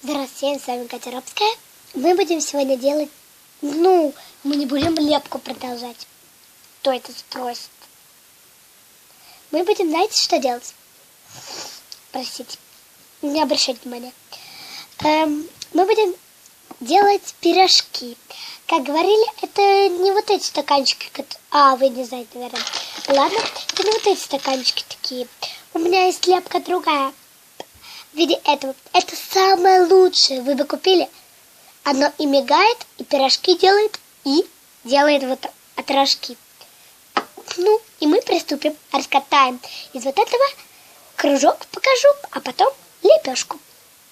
Здравствуйте, с вами Катя Робская. Мы будем сегодня делать, ну, мы не будем лепку продолжать. То это спросит. Мы будем, знаете, что делать? Простите, не обращайте внимания. Эм, мы будем делать пирожки. Как говорили, это не вот эти стаканчики, а, вы не знаете, наверное. Ладно, это не вот эти стаканчики такие. У меня есть лепка другая в виде этого. Это самое лучшее. Вы бы купили. Оно и мигает, и пирожки делает, и делает вот от Ну, и мы приступим. Раскатаем из вот этого кружок покажу, а потом лепешку.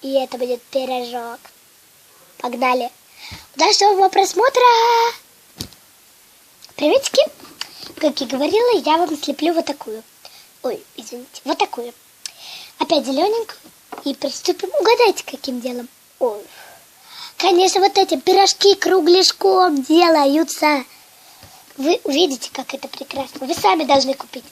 И это будет пирожок. Погнали. Удачного просмотра! Приветики! Как и говорила, я вам слеплю вот такую. Ой, извините, вот такую. Опять зелененькую. И приступим. Угадайте, каким делом. Ой. Конечно, вот эти пирожки кругляшком делаются. Вы увидите, как это прекрасно. Вы сами должны купить.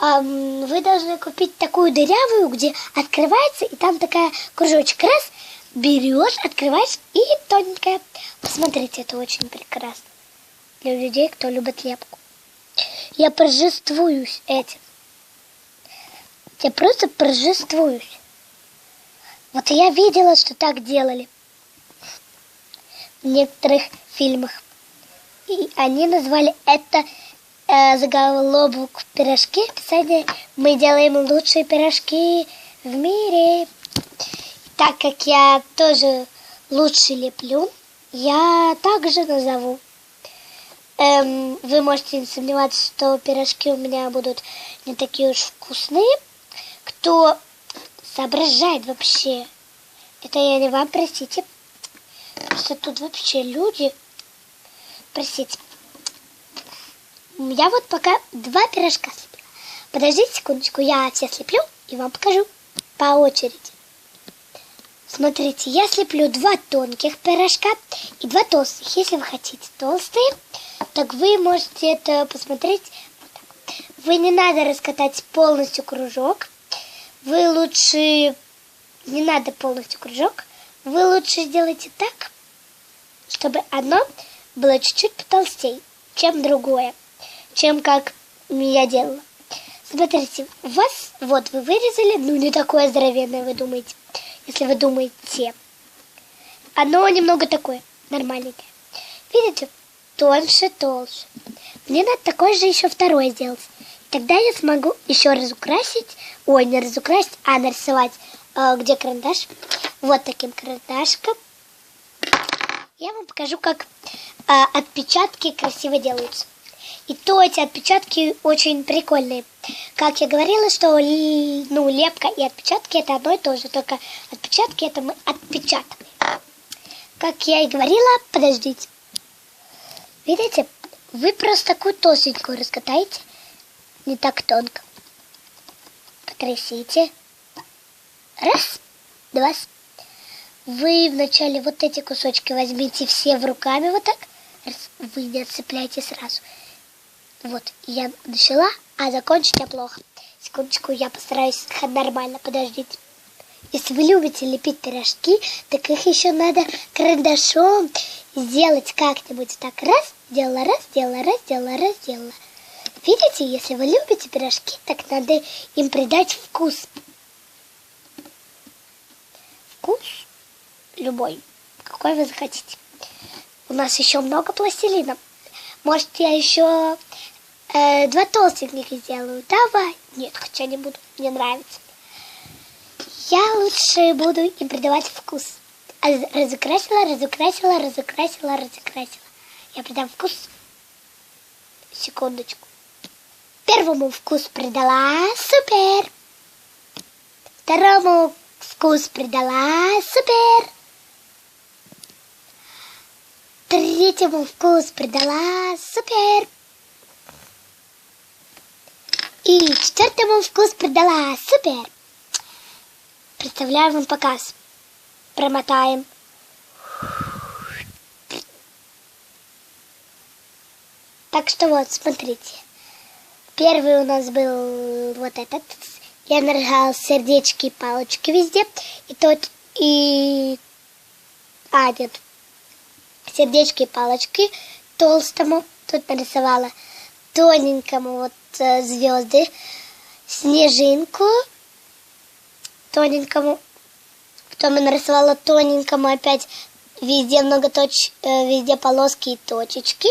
Вы должны купить такую дырявую, где открывается, и там такая кружочек. Раз, берешь, открываешь, и тоненькая. Посмотрите, это очень прекрасно. Для людей, кто любит лепку. Я прожествуюсь этим. Я просто прожествуюсь. Вот я видела, что так делали в некоторых фильмах. И они назвали это э, заголовок пирожки. Описание «Мы делаем лучшие пирожки в мире». Так как я тоже лучше леплю, я также назову. Эм, вы можете не сомневаться, что пирожки у меня будут не такие уж вкусные. Кто соображает вообще. Это я не вам, простите. Просто тут вообще люди... Простите. Я вот пока два пирожка слепила. Подождите секундочку, я все слеплю и вам покажу по очереди. Смотрите, я слеплю два тонких пирожка и два толстых. Если вы хотите толстые, так вы можете это посмотреть. Вы не надо раскатать полностью кружок, вы лучше, не надо полностью кружок, вы лучше сделайте так, чтобы одно было чуть-чуть потолстей, чем другое, чем как я делала. Смотрите, у вас, вот вы вырезали, ну не такое здоровенное, вы думаете, если вы думаете. Оно немного такое, нормальненькое. Видите, тоньше, толще. Мне надо такое же еще второе сделать. Тогда я смогу еще разукрасить, ой, не разукрасить, а нарисовать, э, где карандаш. Вот таким карандашком. Я вам покажу, как э, отпечатки красиво делаются. И то эти отпечатки очень прикольные. Как я говорила, что ну, лепка и отпечатки это одно и то же, только отпечатки это мы отпечатываем. Как я и говорила, подождите. Видите, вы просто такую толстенькую раскатаете, не так тонко. Потрясите. Раз, два. Вы вначале вот эти кусочки возьмите все в руками вот так. Раз, вы не отцепляйте сразу. Вот, я начала, а закончить я плохо. Секундочку, я постараюсь нормально, подождите. Если вы любите лепить пирожки, так их еще надо карандашом сделать как-нибудь так. Раз, сделала, раз, сделала, раз, сделала, раз, сделала. Видите, если вы любите пирожки, так надо им придать вкус. Вкус любой, какой вы захотите. У нас еще много пластилина. Может, я еще э, два толстеньких сделаю? Давай. Нет, хотя не буду, мне нравится. Я лучше буду им придавать вкус. А разукрасила, разукрасила, разукрасила, разукрасила. Я придам вкус. Секундочку. Первому вкус придала супер. Второму вкус придала супер. Третьему вкус придала супер. И четвертому вкус придала супер. Представляю вам показ. Промотаем. Так что вот, смотрите. Первый у нас был вот этот. Я нарожал сердечки и палочки везде. И тот, и а, нет, сердечки и палочки толстому. Тут нарисовала тоненькому вот э, звезды, снежинку тоненькому. Потом я нарисовала тоненькому опять везде много точ, э, везде полоски и точечки.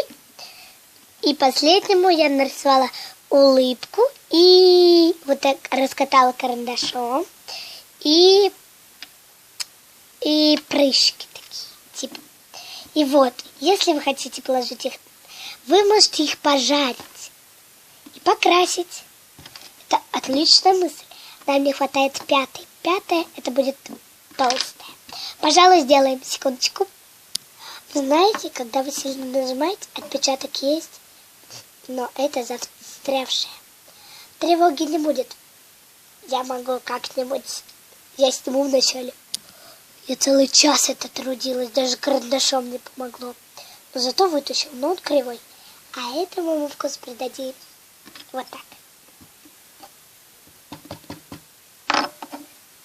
И последнему я нарисовала улыбку и вот так раскатала карандашом. И, и прыщики такие, типа. И вот, если вы хотите положить их, вы можете их пожарить и покрасить. Это отличная мысль. Нам не хватает пятой. Пятая это будет толстая. Пожалуй, сделаем. Секундочку. Знаете, когда вы сильно нажимаете, отпечаток есть, но это застрявшее. Тревоги не будет. Я могу как-нибудь... Я сниму вначале. Я целый час это трудилась, даже карандашом не помогло. Но зато вытащил, но он кривой. А этому мы вкус придадим вот так.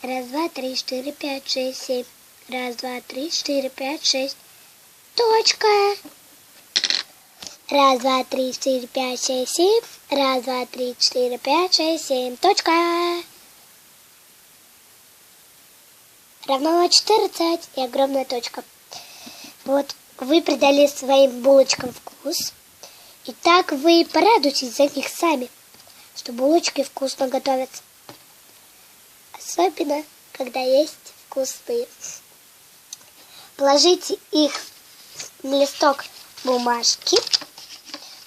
Раз, два, три, четыре, пять, шесть, семь. Раз, два, три, четыре, пять, шесть. Точка. Раз, два, три, четыре, пять, шесть, семь. Раз, два, три, четыре, пять, шесть, семь. Точка. Равно 14 и огромная точка. Вот, вы придали своим булочкам вкус. И так вы порадуйтесь за них сами, что булочки вкусно готовятся. Особенно, когда есть вкусные. Положите их на листок бумажки.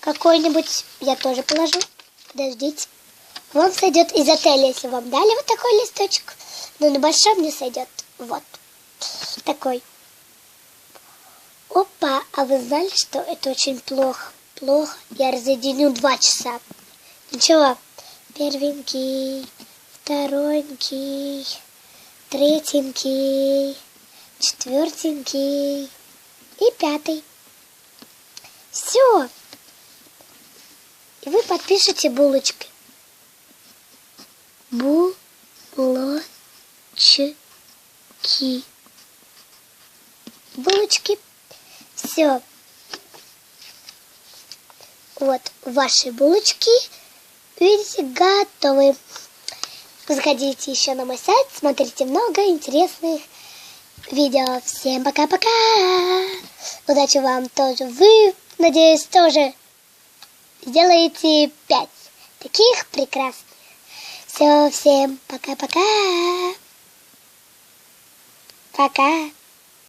Какой-нибудь я тоже положу. Подождите. Вам сойдет из отеля, если вам дали вот такой листочек. Но на большом не сойдет. Вот. Такой. Опа, а вы знали, что это очень плохо? Плохо. Я разъединю два часа. Ничего. Первенький, второнький, третенький, четвертенький и пятый. Все. И вы подпишете булочки. Булочки. Булочки. Все. Вот ваши булочки, видите, готовы. Заходите еще на мой сайт, смотрите много интересных видео. Всем пока-пока. Удачи вам тоже. Вы, надеюсь, тоже сделаете пять таких прекрасных. Все, всем пока-пока. Пока.